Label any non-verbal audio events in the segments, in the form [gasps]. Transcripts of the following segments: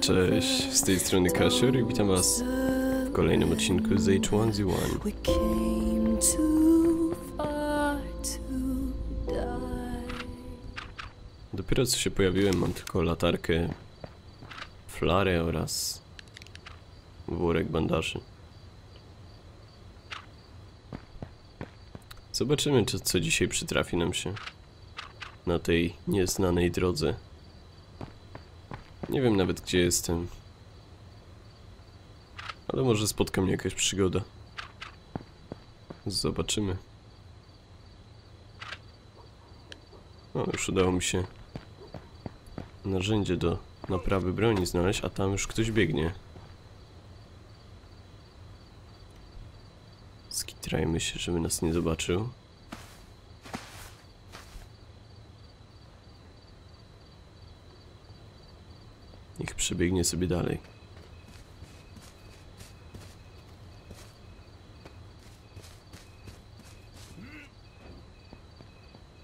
Cześć, z tej strony Kasior i witam was w kolejnym odcinku z H1Z1. We came too far to die. Dopiero co się pojawiłem, mam tylko latarkę, flarę oraz worek bandaży. Zobaczymy, czy, co dzisiaj przytrafi nam się na tej nieznanej drodze. Nie wiem nawet, gdzie jestem. Ale może spotka mnie jakaś przygoda. Zobaczymy. O, już udało mi się narzędzie do naprawy broni znaleźć, a tam już ktoś biegnie. Skitrajmy się, żeby nas nie zobaczył. Przebiegnie sobie dalej.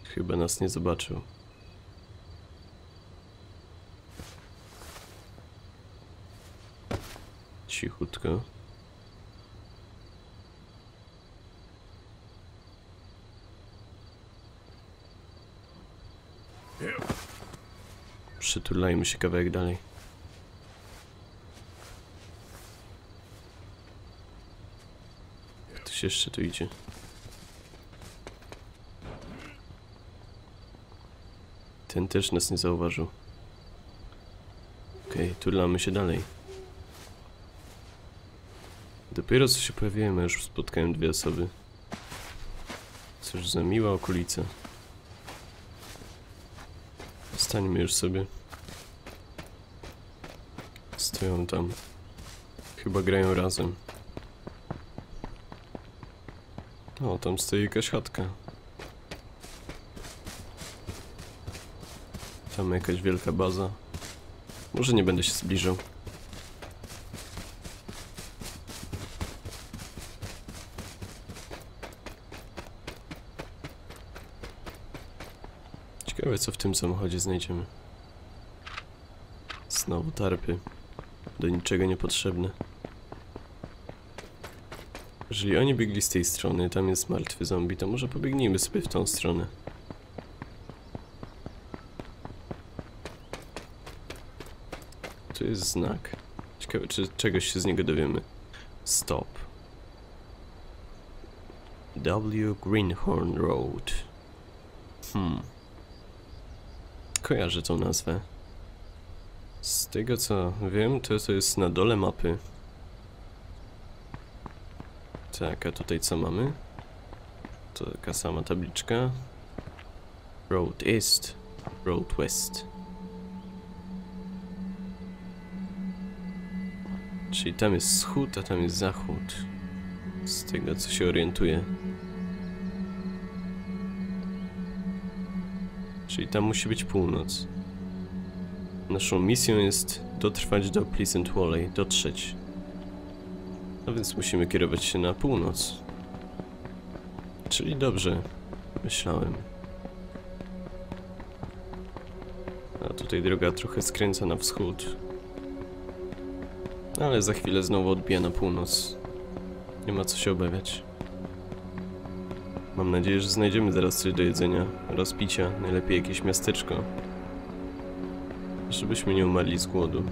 Chyba nas nie zobaczył. Cichutko. Przytulajmy się kawałek dalej. Jeszcze tu idzie. Ten też nas nie zauważył. Okej, turlamy się dalej. Dopiero co się pojawiłem, a już spotkałem dwie osoby. Cóż za miła okolica. Stańmy już sobie. Stoją tam. Chyba grają razem. O, tam stoi jakaś chatka. Tam jakaś wielka baza. Może nie będę się zbliżał. Ciekawe co w tym samochodzie znajdziemy. Znowu tarpy. Do niczego niepotrzebne. Jeżeli oni biegli z tej strony, tam jest martwy zombie, to może pobiegnijmy sobie w tą stronę. Tu jest znak. Ciekawe, czy czegoś się z niego dowiemy. Stop. W. Greenhorn Road. Hmm. Kojarzę tą nazwę. Z tego co wiem, to to jest na dole mapy. Tak, a tutaj co mamy? To taka sama tabliczka. Road East, Road West. Czyli tam jest wschód, a tam jest zachód. Z tego co się orientuję. Czyli tam musi być północ. Naszą misją jest dotrwać do Pleasant Valley, dotrzeć. A więc musimy kierować się na północ. Czyli dobrze, myślałem. A tutaj droga trochę skręca na wschód. Ale za chwilę znowu odbija na północ. Nie ma co się obawiać. Mam nadzieję, że znajdziemy zaraz coś do jedzenia, rozpicia, najlepiej jakieś miasteczko. Żebyśmy nie umarli z głodu.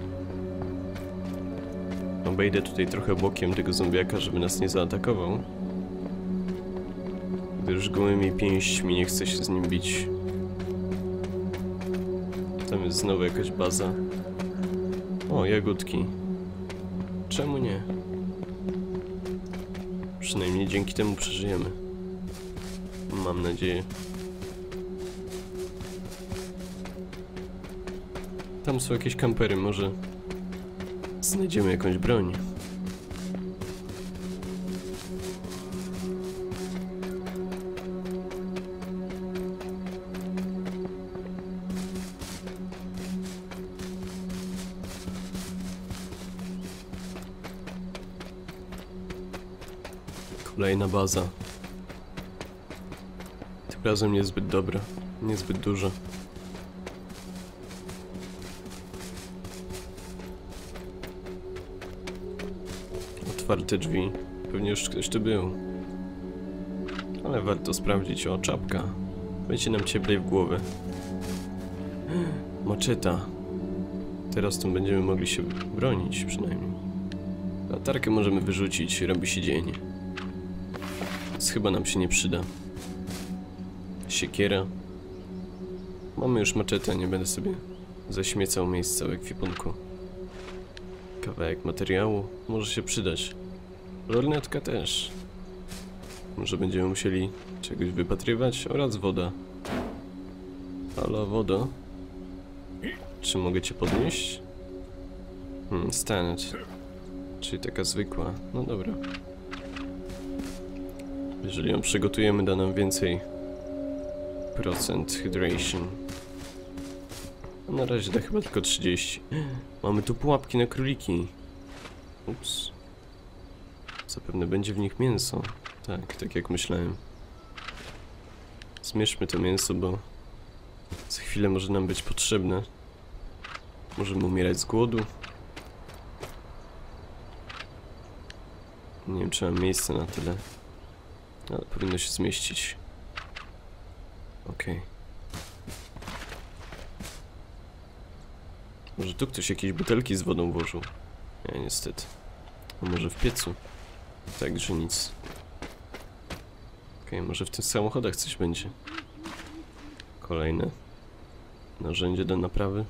Obejdę tutaj trochę bokiem tego zombiaka, żeby nas nie zaatakował. Gdyż gołymi pięśćmi nie chcę się z nim bić. Tam jest znowu jakaś baza. O, jagódki. Czemu nie? Przynajmniej dzięki temu przeżyjemy. Mam nadzieję. Tam są jakieś kampery, może znajdziemy jakąś broń. Kolejna baza. Tym razem niezbyt dobra, niezbyt duża. Otwarte drzwi. Pewnie już ktoś tu był. Ale warto sprawdzić. O, czapka. Będzie nam cieplej w głowę. [gasps] Maczeta. Teraz tu będziemy mogli się bronić przynajmniej. Latarkę możemy wyrzucić, robi się dzień. Więc chyba nam się nie przyda. Siekiera. Mamy już maczetę, nie będę sobie zaśmiecał miejsca w ekwipunku. Kawałek materiału może się przydać. Lornetka też. Może będziemy musieli czegoś wypatrywać oraz woda. Halo, woda? Czy mogę cię podnieść? Hmm, stand. Czyli taka zwykła. No dobra. Jeżeli ją przygotujemy, da nam więcej procent hydration. Na razie da chyba tylko 30. Mamy tu pułapki na króliki. Ups. Zapewne będzie w nich mięso. Tak, tak jak myślałem. Zmierzmy to mięso, bo za chwilę może nam być potrzebne. Możemy umierać z głodu. Nie wiem, czy mam miejsce na tyle. Ale powinno się zmieścić. Okej. Może tu ktoś jakieś butelki z wodą włożył? Nie, niestety. A może w piecu? Także nic. Okej, może w tych samochodach coś będzie. Kolejne. Narzędzie do naprawy.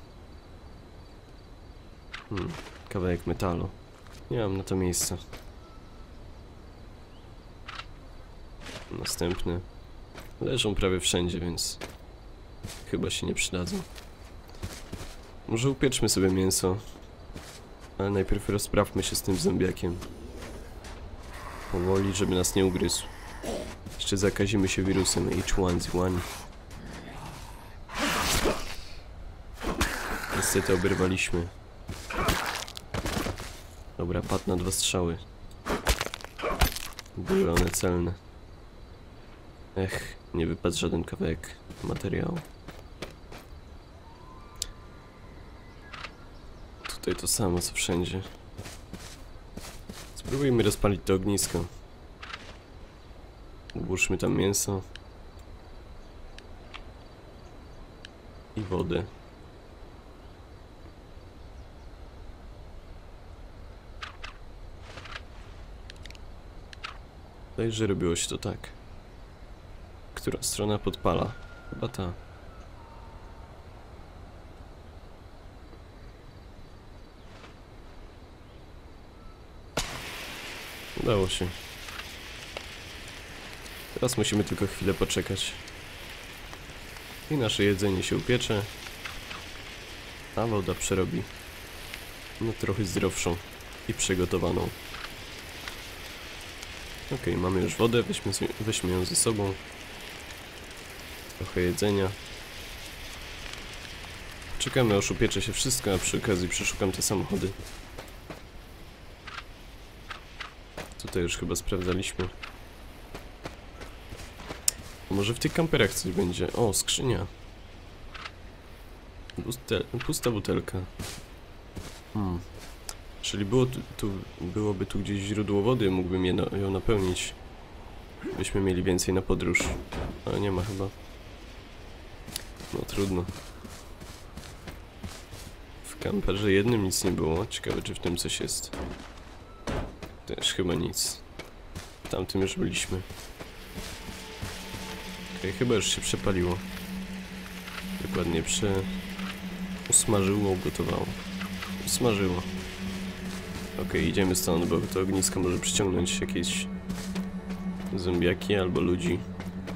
Hmm, kawałek metalu. Nie mam na to miejsca. Następne. Leżą prawie wszędzie, więc chyba się nie przydadzą. Może upieczmy sobie mięso. Ale najpierw rozprawmy się z tym zombiakiem. Powoli, żeby nas nie ugryzł. Jeszcze zakazimy się wirusem H1Z1. Niestety oberwaliśmy. Dobra, padł na dwa strzały. Były one celne. Ech, nie wypadł żaden kawałek materiału. Tutaj to samo co wszędzie. Spróbujmy rozpalić to ognisko. Włóżmy tam mięso. I wodę. Daj, że robiło się to tak. Która strona podpala? Chyba ta. Udało się. Teraz musimy tylko chwilę poczekać. I nasze jedzenie się upiecze. A woda przerobi na trochę zdrowszą i przygotowaną. Ok, mamy już wodę, weźmy, weźmy ją ze sobą. Trochę jedzenia. Czekamy aż upiecze się wszystko, a przy okazji przeszukam te samochody. Tutaj już chyba sprawdzaliśmy. Może w tych kamperach coś będzie? O, skrzynia. Pusta butelka. Hmm. Czyli było tu, tu, byłoby tu gdzieś źródło wody, mógłbym na, ją napełnić. Byśmy mieli więcej na podróż. Ale nie ma chyba. No trudno. W kamperze jednym nic nie było. Ciekawe czy w tym coś jest. Też chyba nic. Tamtym już byliśmy. Okej, chyba już się przepaliło. Dokładnie prze... Usmażyło, ugotowało. Usmażyło. Okej, idziemy stąd, bo to ognisko może przyciągnąć jakieś zombiaki albo ludzi,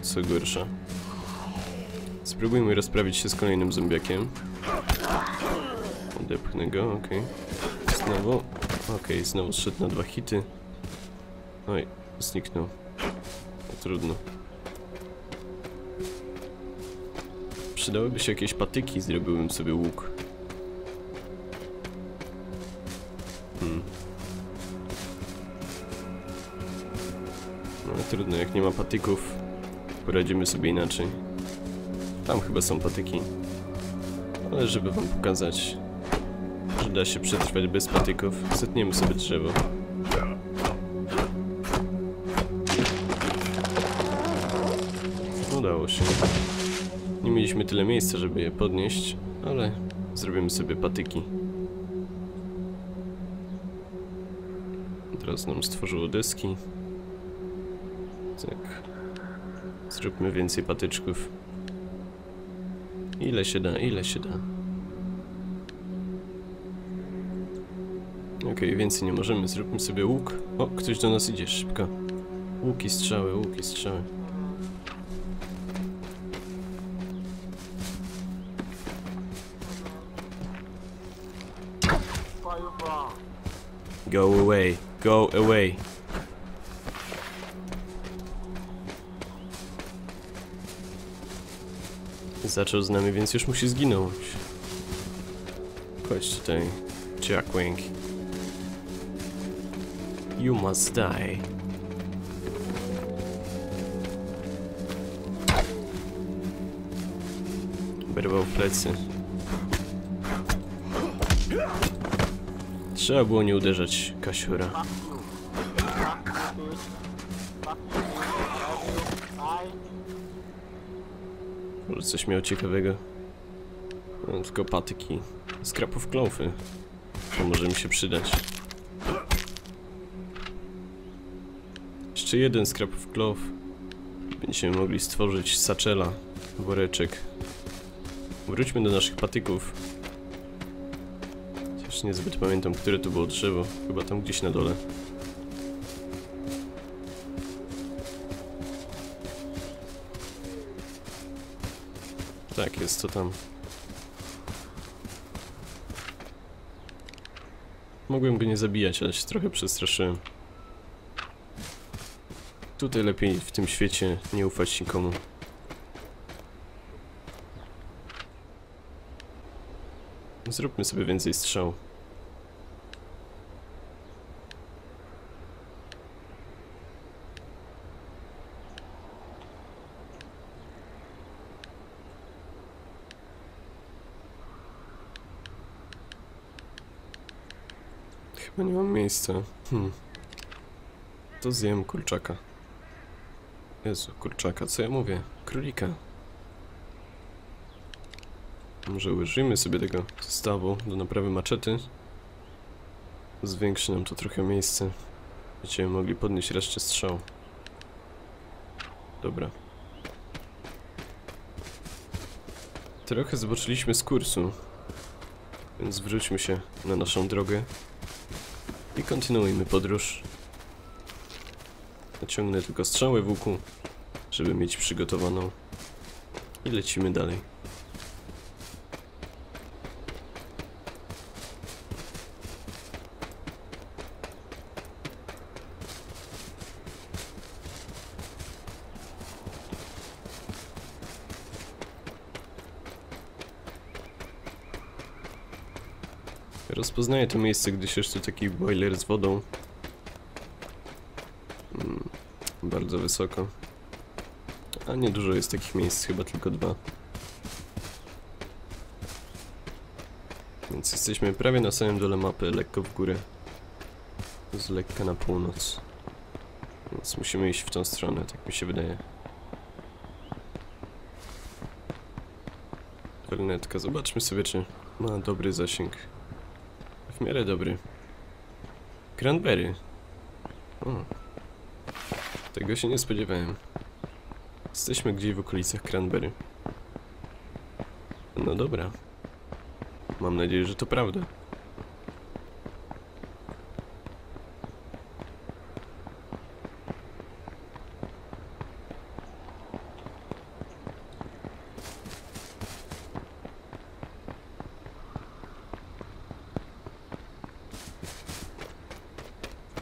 co gorsza. Spróbujmy rozprawić się z kolejnym zombiakiem. Odepchnę go, okej. Znowu. Okej, znowu zszedł na dwa hity. Oj, zniknął. No, trudno. Przydałyby się jakieś patyki, zrobiłbym sobie łuk. Hmm. No trudno, jak nie ma patyków, poradzimy sobie inaczej. Tam chyba są patyki. Ale żeby wam pokazać, uda się przetrwać bez patyków. Zetniemy sobie drzewo. Udało się. Nie mieliśmy tyle miejsca, żeby je podnieść, ale zrobimy sobie patyki. Teraz nam stworzyło deski. Tak. Zróbmy więcej patyczków. Ile się da, ile się da. Okej, więcej nie możemy. Zróbmy sobie łuk. O, ktoś do nas idzie, szybko. Łuki, strzały, łuki, strzały. Go away, go away. Zaczął z nami, więc już musi zginąć. Chodź tutaj, Jackwing. You must die. Berwał w plecy. Trzeba było nie uderzać Kasiura. Może coś miał ciekawego. No, tylko patyki. Skrapów kląfy. To może mi się przydać. Jeszcze jeden skrapów klow. Będziemy mogli stworzyć saczela, woreczek. Wróćmy do naszych patyków. Chociaż niezbyt pamiętam, które to było drzewo. Chyba tam gdzieś na dole. Tak, jest to tam. Mogłem go nie zabijać, ale się trochę przestraszyłem. Tutaj lepiej w tym świecie nie ufać nikomu. Zróbmy sobie więcej strzał. Chyba nie mam miejsca. Hmm. To zjem kurczaka. Jezu, kurczaka, co ja mówię? Królika. Może użyjmy sobie tego zestawu do naprawy maczety. Zwiększy nam to trochę miejsce. Będziemy mogli podnieść resztę strzał. Dobra. Trochę zboczyliśmy z kursu. Więc wróćmy się na naszą drogę. I kontynuujmy podróż. Naciągnę tylko strzałę łuku, żeby mieć przygotowaną. I lecimy dalej. Rozpoznaję to miejsce, gdyż tu taki boiler z wodą. Bardzo wysoko. A niedużo jest takich miejsc, chyba tylko dwa. Więc jesteśmy prawie na samym dole mapy, lekko w górę. Z lekka na północ. Więc musimy iść w tą stronę, tak mi się wydaje. Lornetka, zobaczmy sobie, czy ma dobry zasięg. W miarę dobry. Cranberry. O. Tego się nie spodziewałem. Jesteśmy gdzieś w okolicach Cranberry. No dobra. Mam nadzieję, że to prawda.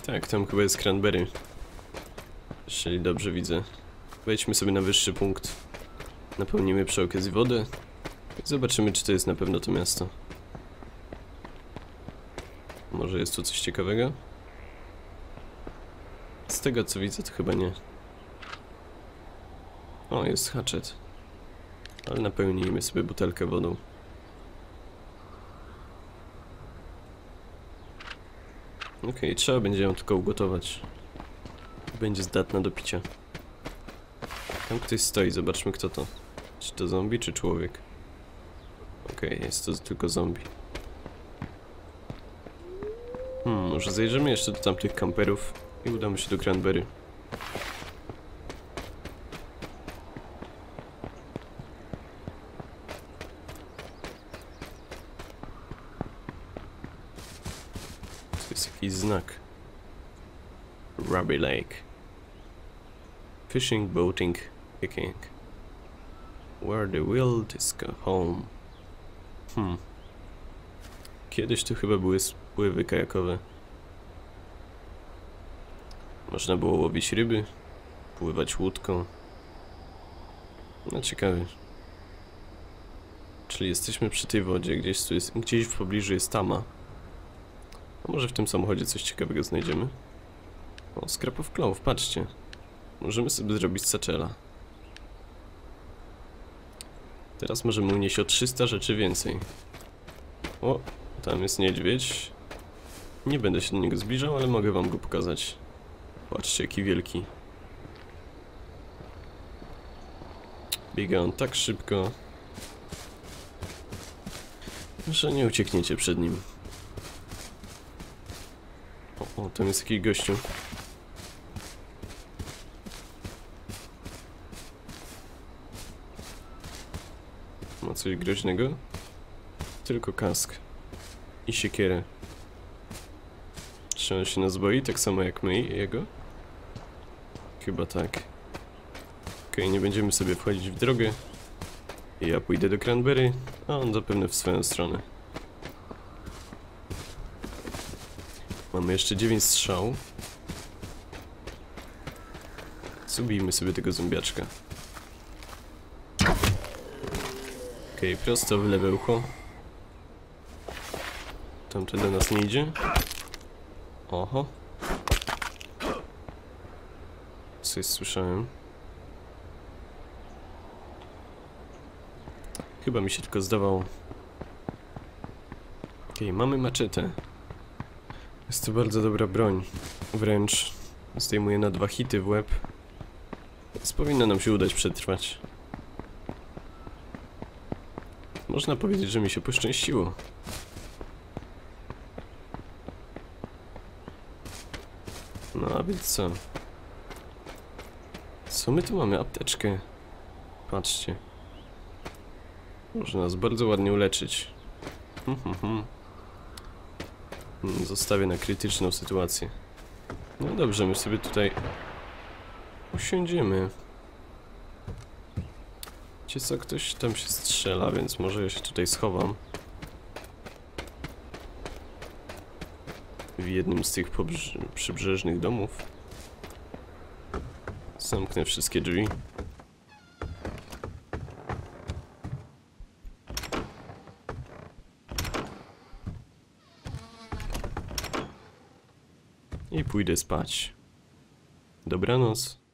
Tak, tam chyba jest cranberry. Jeżeli dobrze widzę. Wejdźmy sobie na wyższy punkt. Napełnimy przy okazji wodę. I zobaczymy, czy to jest na pewno to miasto. Może jest tu coś ciekawego? Z tego co widzę, to chyba nie. O, jest hatchet. Ale napełnijmy sobie butelkę wodą. Okej, trzeba będzie ją tylko ugotować. Będzie zdatna do picia. Tam ktoś stoi, zobaczmy kto to. Czy to zombie, czy człowiek? Okej, jest to tylko zombie. Hmm, może zajrzymy jeszcze do tamtych kamperów i udamy się do Cranberry. To jest jakiś znak. Ruby Lake. Fishing, boating, picking. Where the wild is home. Hmm. Kiedyś to chyba były spływy kajakowe. Można było łowić ryby, pływać łódką. No ciekawe. Czyli jesteśmy przy tej wodzie, gdzieś tu jest, gdzieś w pobliżu jest tama. A może w tym samochodzie coś ciekawego znajdziemy? O, scrap of patrzcie. Możemy sobie zrobić saczela. Teraz możemy unieść o 300 rzeczy więcej. O, tam jest niedźwiedź. Nie będę się do niego zbliżał, ale mogę wam go pokazać. Patrzcie, jaki wielki. Biega on tak szybko, że nie uciekniecie przed nim. O, o tam jest jakiś gościu. Coś groźnego? Tylko kask. I siekierę. Czy on się nas boi, tak samo jak my i jego? Chyba tak. Okej, nie będziemy sobie wchodzić w drogę. Ja pójdę do Cranberry, a on zapewne w swoją stronę. Mamy jeszcze 9 strzał. Zubijmy sobie tego zombiaczka. Okej, prosto w lewe ucho. Tamten do nas nie idzie. Oho. Coś słyszałem. Chyba mi się tylko zdawało. Okej, mamy maczetę. Jest to bardzo dobra broń. Wręcz zdejmuje na dwa hity w łeb. Więc powinno nam się udać przetrwać. Można powiedzieć, że mi się poszczęściło. No a więc co? Co my tu mamy? Apteczkę. Patrzcie. Może nas bardzo ładnie uleczyć. Hmm, hmm. Hmm, Zostawię na krytyczną sytuację. No dobrze, my sobie tutaj usiądziemy. Wiecie co, ktoś tam się strzela, więc może ja się tutaj schowam. W jednym z tych przybrzeżnych domów. Zamknę wszystkie drzwi. I pójdę spać. Dobranoc.